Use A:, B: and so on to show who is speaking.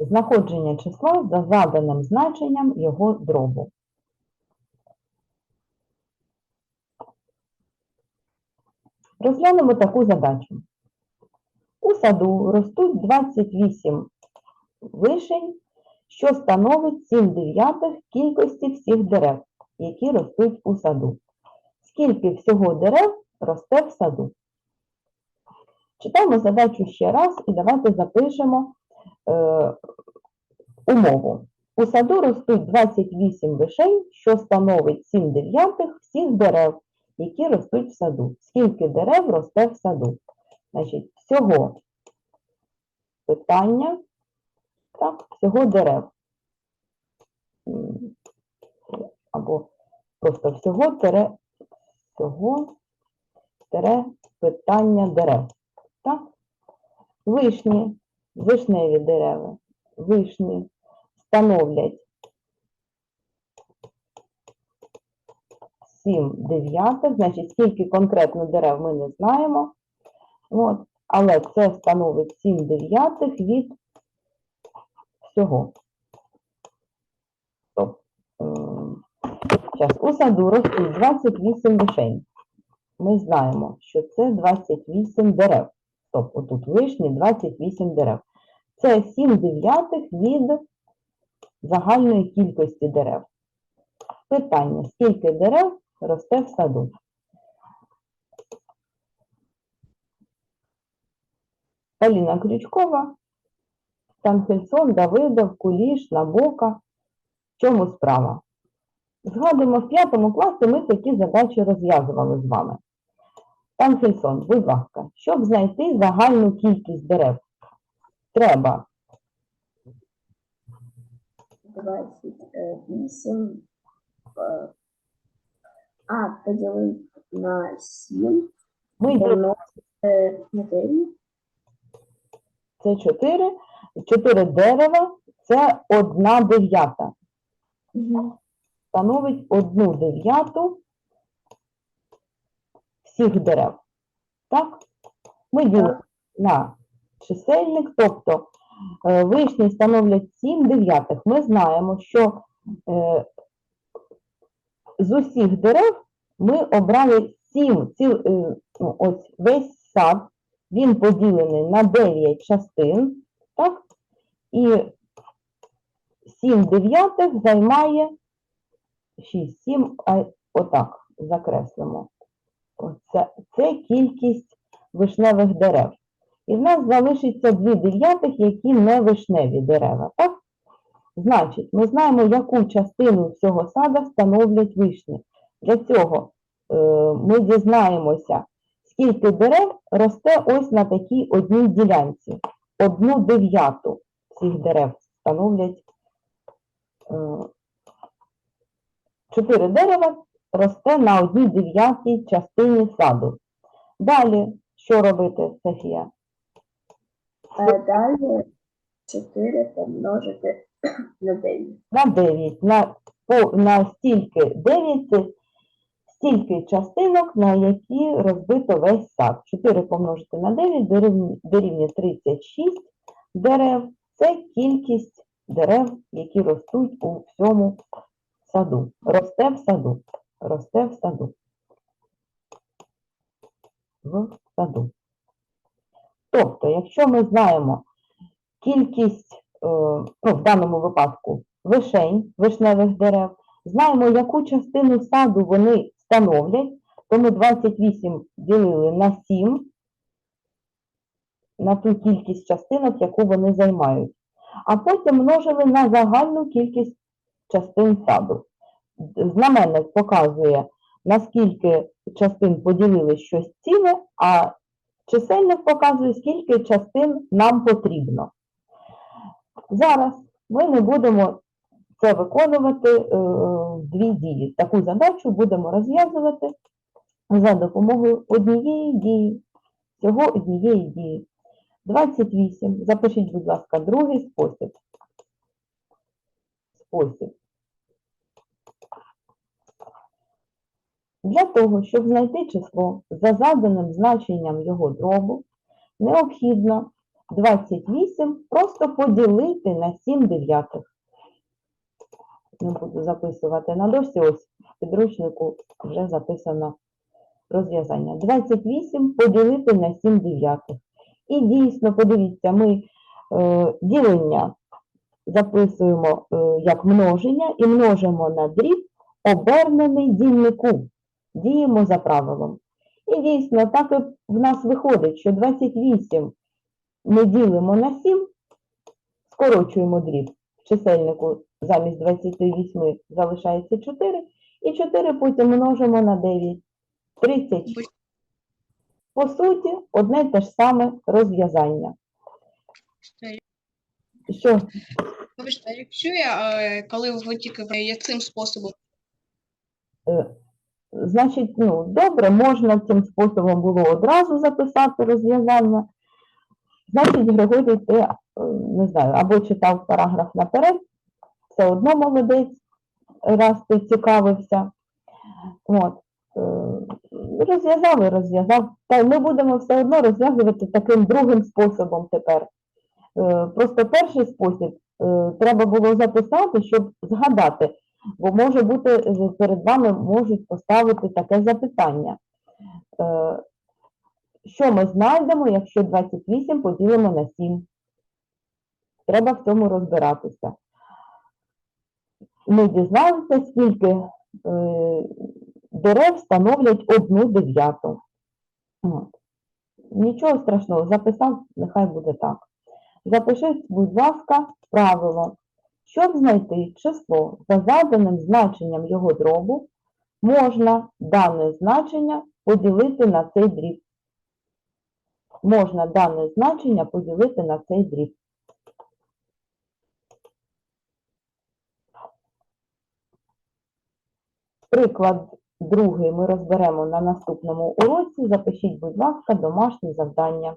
A: Знаходження числа за заданим значенням його дробу. Розглянемо таку задачу. У саду ростуть 28 вишень, що становить 7 дев'ятих кількості всіх дерев, які ростуть у саду. Скільки всього дерев росте в саду? Читаємо задачу ще раз і давайте запишемо умову. У саду ростуть 28 вишень, що становить 7 дев'ятих всіх дерев, які ростуть в саду. Скільки дерев росте в саду? Значить, всього питання, так, всього дерев. Або просто всього тере, всього тере питання дерев. Так? Вишні, вишневі дерева, вишні становлять 7 дев'ятих, значить, скільки конкретно дерев ми не знаємо. От, але це становить 7 дев'ятих від всього. Стоп. Ем, Зараз, у саду ростуть 28 вишень. Ми знаємо, що це 28 дерев. Стоп, отут вишні 28 дерев. Це 7 дев'ятих від загальної кількості дерев. Питання: скільки дерев росте в саду? Поліна Крючкова, Танхельсон, Давидов, Куліш, Набока. В чому справа? Згадуємо, в п'ятому класі ми такі задачі розв'язували з вами. Танхельсон, будь ласка, щоб знайти загальну кількість дерев, треба.
B: 28 е, а поділити на 7
A: виділити
B: помножити на 9
A: це 4, 4 дерева це 1 дев'ята. становить одну дев'яту всіх дерев. Так? Ми ділимо на чисельник, тобто е, вишні становлять 7 дев'ятих. Ми знаємо, що е, з усіх дерев ми обрали 7, ціл, е, ну, ось весь сад, він поділений на 9 частин, так? І 7 дев'ятих займає 6, 7, а отак закреслимо. Оце, це кількість вишневих дерев. І в нас залишиться дві дев'ятих, які не вишневі дерева. Так? Значить, ми знаємо, яку частину всього сада становлять вишні. Для цього е, ми дізнаємося, скільки дерев росте ось на такій одній ділянці. Одну дев'яту всіх дерев становлять е, Чотири дерева росте на одній дев'ятій частині саду. Далі, що робити, Софія?
B: а далі 4 помножити на 9
A: На 9. На, по, на стільки 9 це стільки частинок, на які розбито весь сад. 4 помножити на 9 дорівнює, дорівнює 36 дерев. Це кількість дерев, які ростуть у всьому саду. Росте в саду. Росте в саду. В саду. Тобто, якщо ми знаємо кількість, е, ну, в даному випадку, вишень, вишневих дерев, знаємо, яку частину саду вони становлять, то ми 28 ділили на 7, на ту кількість частинок, яку вони займають. А потім множили на загальну кількість частин саду. Знаменник показує, наскільки частин поділили щось ціле, а чисельник показує, скільки частин нам потрібно. Зараз ми не будемо це виконувати е, дві дії. Таку задачу будемо розв'язувати за допомогою однієї дії, всього однієї дії. 28. Запишіть, будь ласка, другий спосіб. Спосіб. Для того, щоб знайти число за заданим значенням його дробу, необхідно 28 просто поділити на 7 дев'ятих. Не буду записувати на дошці, ось в підручнику вже записано розв'язання. 28 поділити на 7 дев'ятих. І дійсно, подивіться, ми е, ділення записуємо е, як множення і множимо на дріб обернений дільнику. Діємо за правилом. І дійсно, так і в нас виходить, що 28 ми ділимо на 7, скорочуємо дріб. В чисельнику замість 28 залишається 4, і 4 потім множимо на 9. 36. По суті, одне те ж саме розв'язання. Що?
C: Вибачте, якщо я, е, коли ви тільки ви цим способом
A: Е, Значить, ну, добре, можна цим способом було одразу записати розв'язання. Значить, Григорій, ти, е, не знаю, або читав параграф наперед, все одно молодець, раз ти цікавився. От. е, Розв'язав і розв'язав. Та ми будемо все одно розв'язувати таким другим способом тепер. Е, Просто перший спосіб треба було записати, щоб згадати, бо може бути е, перед вами можуть поставити таке запитання. Е, Що ми знайдемо, якщо 28 поділимо на 7? Треба в цьому розбиратися. Ми дізналися, скільки е, дерев становлять одну дев'яту. Нічого страшного, записав, нехай буде так. Запишіть, будь ласка, правило. Щоб знайти число за заданим значенням його дробу, можна дане значення поділити на цей дріб. Можна дане значення поділити на цей дріб. Приклад другий ми розберемо на наступному уроці. Запишіть, будь ласка, домашнє завдання.